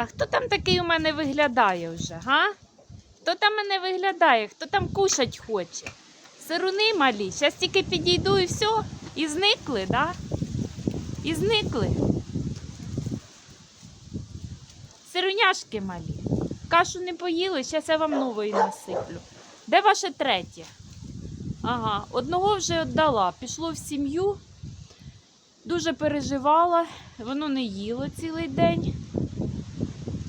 А хто там такий у мене виглядає вже, га? Хто там мене виглядає? Хто там кушать хоче? Сируни малі, зараз тільки підійду і все. І зникли, да? І зникли. Сируняшки малі. Кашу не поїли, зараз я вам нової насиплю. Де ваше третє? Ага, одного вже віддала. Пішло в сім'ю, дуже переживала, воно не їло цілий день,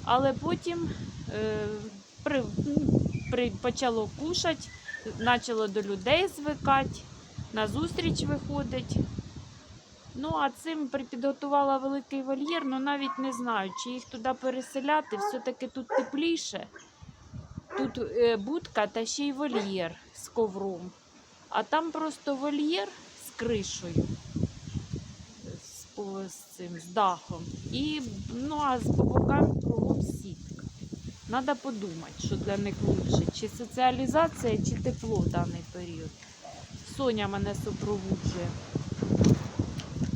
але потім е, при, при, почало кушати, почало до людей звикати, на зустріч виходить. Ну, а цим при- підготувала великий вольєр, ну навіть не знаю, чи їх туди переселяти, все-таки тут тепліше. Тут е, будка та ще й вольєр з ковром. А там просто вольєр з кришею, з, з цим, з дахом. І, ну, а з бокам. Треба подумати, що для них лучше, чи соціалізація, чи тепло в даний період. Соня мене супроводжує.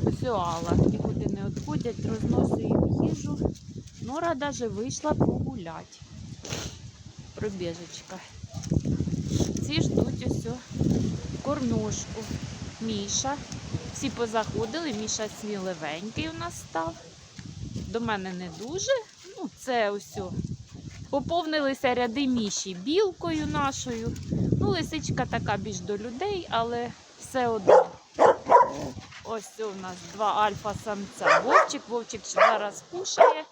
Ось Алла, нікуди не відходять, розносю їм їжу. Нора навіть вийшла погуляти. Пробіжечка. Ці ждуть ось о кормушку. Міша. Всі позаходили, Міша сміливенький у нас став. До мене не дуже. Ну, це ось. Поповнилися ряди міші білкою нашою. Ну, лисичка така більш до людей, але все одно. Ось у нас два альфа-самця. Вовчик, Вовчик зараз кушає,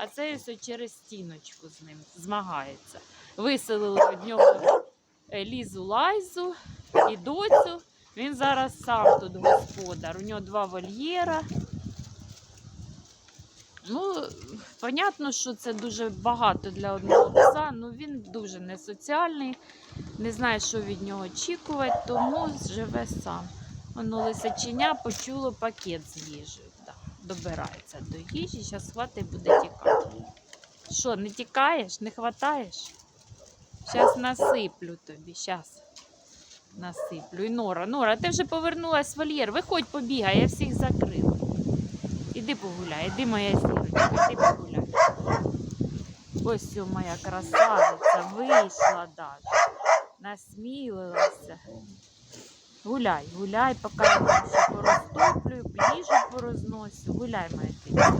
а цей ось через стіночку з ним змагається. Виселили від нього лізу лайзу і доцю. Він зараз сам тут господар. У нього два вольєра. Ну, понятно, що це дуже багато для одного пса, ну він дуже несоціальний, не знає, що від нього очікувати, тому живе сам. Воно лисиченя почуло пакет з їжею. Да, добирається до їжі, зараз хватить буде тікати. Що, не тікаєш, не хватаєш? Зараз насиплю тобі, зараз. Насиплю. І Нора, Нора, ти вже повернулась в вольєр. Виходь, побігай, я всіх закрила. Іди погуляй, іди моя зірочка, іди погуляй. Ось о, моя красавиця вийшла даже. Насмілилася. Гуляй, гуляй, поки я ще порозтоплюю, їжу порозносю. Гуляй, моя киця.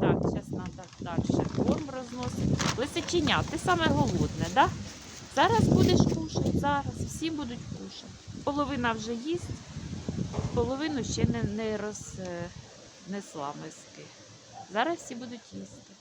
Так, зараз треба далі корм розносити. Лисиченя, ти саме голодне, да? Зараз будеш кушати, зараз. Всі будуть кушати. Половина вже їсть, половину ще не, не рознесла миски. Зараз всі будуть їсти.